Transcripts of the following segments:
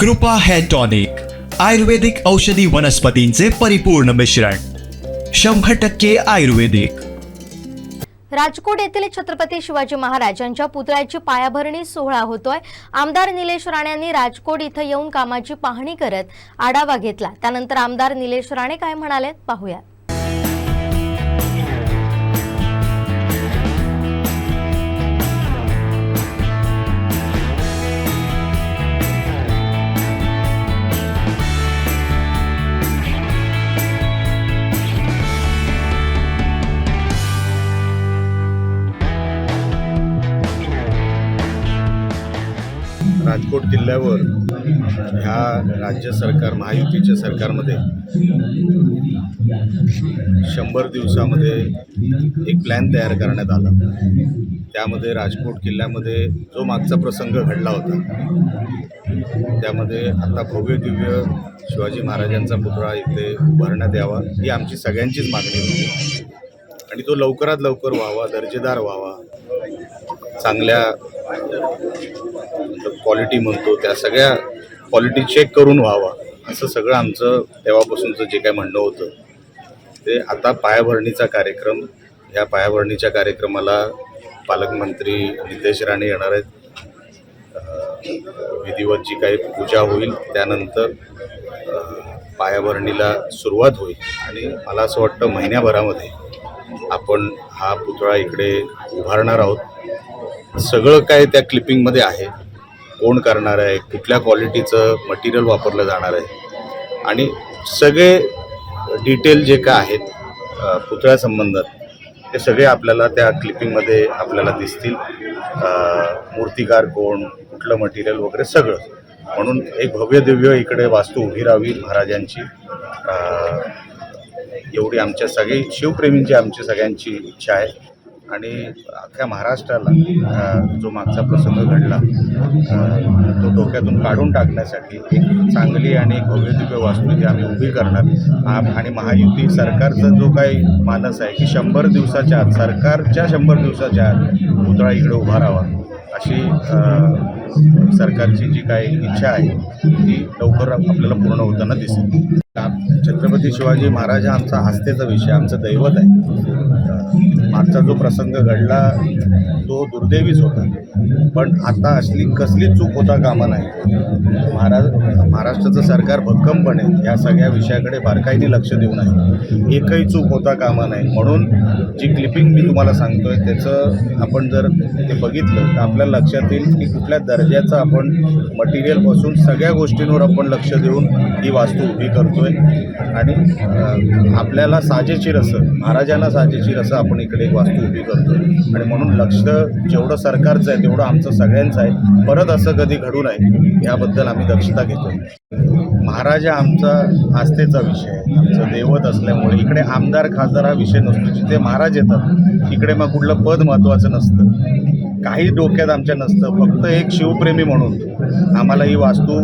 कृपा hair tonic आयुर्वेदिक औषधी वनस्पतींचे परिपूर्ण मिश्रण शंभर टक्के आयुर्वेदिक. राजकोट येथील छत्रपती शिवाजी महाराज यांच्या पुतळ्याची पायाभरणी सोहळा होतोय. आमदार निलेश राणे यांनी राजकोट इथं येऊन कामाची पाहणी करत आढावा घेतला. त्यानंतर आमदार निलेश राणे काय म्हणाले? पाहूयात. राजकोट किल्ल्यावर ह्या राज्य सरकार महायुतीच्या सरकारमध्ये शंभर दिवसामध्ये एक प्लॅन तयार करण्यात आला. त्यामध्ये राजकोट किल्ल्यामध्ये जो मागचा प्रसंग घडला होता त्यामध्ये आता भव्य दिव्य शिवाजी महाराजांचा पुतळा इथे उभारण्यात यावा ही आमची सगळ्यांचीच मागणी होती. आणि तो लवकरात लवकर व्हावा दर्जेदार व्हावा चांगल्या क्वालिटी म्हणतो त्या सगळ्या क्वालिटी चेक करून व्हावा असं सगळं आमचं तेव्हापासूनचं जे काय म्हणणं होतं. ते आता पायाभरणीचा कार्यक्रम ह्या पायाभरणीच्या कार्यक्रमाला पालकमंत्री नितेश राणे येणार आहेत. विधिवत जी काही पूजा होईल त्यानंतर पायाभरणीला सुरुवात होईल. आणि मला असं वाटतं महिन्याभरामध्ये आपण हा पुतळा इकडे उभारणार आहोत. सगळं काय त्या क्लिपिंगमध्ये आहे कोण करणार आहे कुठल्या क्वालिटीचं मटेरियल वापरलं जाणार आहे. आणि सगळे डिटेल जे काय आहेत पुतळ्या संबंधात ते सगळे आपल्याला त्या क्लिपिंगमध्ये आपल्याला दिसतील. मूर्तिकार कोण कुठलं मटेरियल वगैरे सगळं. म्हणून एक भव्य दिव्य इकडे वास्तू उभी राहावी महाराजांची. एवढी आमच्या सगळी शिवप्रेमींची आमची सगळ्यांची इच्छा आहे. आणि अख्ख्या महाराष्ट्राला जो मागचा प्रसंग घडला तो डोक्यातून काढून टाकण्यासाठी एक चांगली आणि एक वास्तू ती आम्ही उभी करणार. आणि महायुती सरकारचा जो काही मानस आहे की शंभर दिवसाच्या आत सरकारच्या शंभर दिवसाच्या आत पुतळा इकडे उभा राहावा अशी सरकारची जी काही इच्छा आहे ती लवकर आपल्याला पूर्ण होताना दिसेल. छत्रपती शिवाजी महाराज हा आमचा आस्थेचा विषय आमचं दैवत आहे. मागचा जो प्रसंग घडला तो दुर्दैवीच होता. पण आता असली कसली चूक होता कामा नाही. महाराज महाराष्ट्राचं सरकार भक्कमपणे या सगळ्या विषयाकडे बारकाईने लक्ष देऊन आहे. एकही चूक होता कामा नाही. म्हणून जी क्लिपिंग मी तुम्हाला सांगतोय त्याचं आपण जर ते बघितलं तर आपल्या लक्षात येईल की कुठल्या दर्जाचं आपण मटेरियलपासून सगळ्या गोष्टींवर आपण लक्ष देऊन ही वास्तू उभी करतो आहे आणि आपल्याला साजेशीर असं महाराजांना साजेशीर असं आपण इकडे एक वास्तू उभी करतो आहे आणि म्हणून लक्ष जेवढं सरकारचं आहे तेवढं आमचं सगळ्यांचं आहे. परत असं कधी घडू नये याबद्दल आम्ही दक्षता घेतो महाराजा आमचा आस्थेचा विषय आहे. आमचं दैवत असल्यामुळे इकडे आमदार खासदार हा विषय नसतो. जिथे महाराज येतात इकडे मग कुठलं पद महत्त्वाचं नसतं. काही डोक्यात आमच्या नसतं. फक्त एक शिवप्रेमी म्हणून आम्हाला ही वास्तू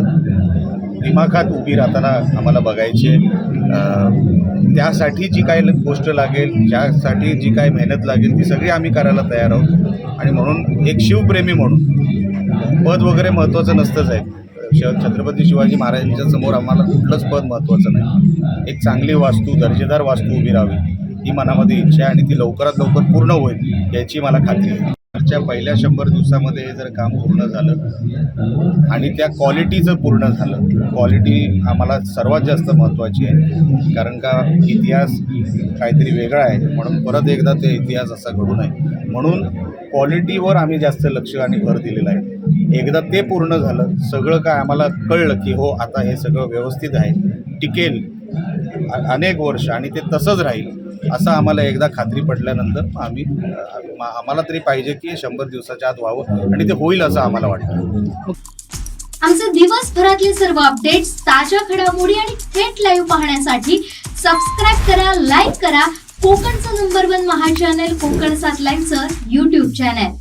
दिमाखात उभी राहताना आम्हाला बघायची आहे. त्यासाठी जी काही गोष्ट लागेल ज्यासाठी जी काही मेहनत लागेल ती सगळी आम्ही करायला तयार आहोत. आणि म्हणून एक शिवप्रेमी म्हणून पद वगैरे महत्त्वाचं नसतंच आहे. श छत्रपती शिवाजी महाराजांच्या समोर आम्हाला कुठलंच पद महत्त्वाचं नाही. एक चांगली वास्तू दर्जेदार वास्तू उभी राहावी ही मनामध्ये इच्छा आहे आणि ती लवकरात लवकर पूर्ण होईल याची मला खात्री आहे. मागच्या पहिल्या शंभर दिवसामध्ये हे जर काम पूर्ण झालं आणि त्या क्वालिटीचं पूर्ण झालं क्वालिटी आम्हाला सर्वात जास्त महत्त्वाची आहे. कारण का इतिहास काहीतरी वेगळा आहे म्हणून परत एकदा ते इतिहास असा घडू नये. म्हणून क्वालिटीवर आम्ही जास्त लक्ष आणि भर दिलेला आहे. एकदा ते पूर्ण झालं सगळं काय आम्हाला कळलं की हो आता हे सगळं व्यवस्थित आहे टिकेल. अनेक वर्ष आणि ते तसंच राहील. असं आम्हाला एकदा खात्री पडल्यानंतर आम्ही आम्हाला तरी पाहिजे की शंभर दिवसाच्या आत व्हावं आणि ते होईल असं आम्हाला वाटतं. आमचे दिवसभरातले सर्व अपडेट्स ताज्या घडामोडी आणि थेट लाईव्ह पाहण्यासाठी सबस्क्राईब करा लाईक करा. कोकणचं नंबर वन महा चॅनल कोकण सात लाईनचं युट्यूब चॅनल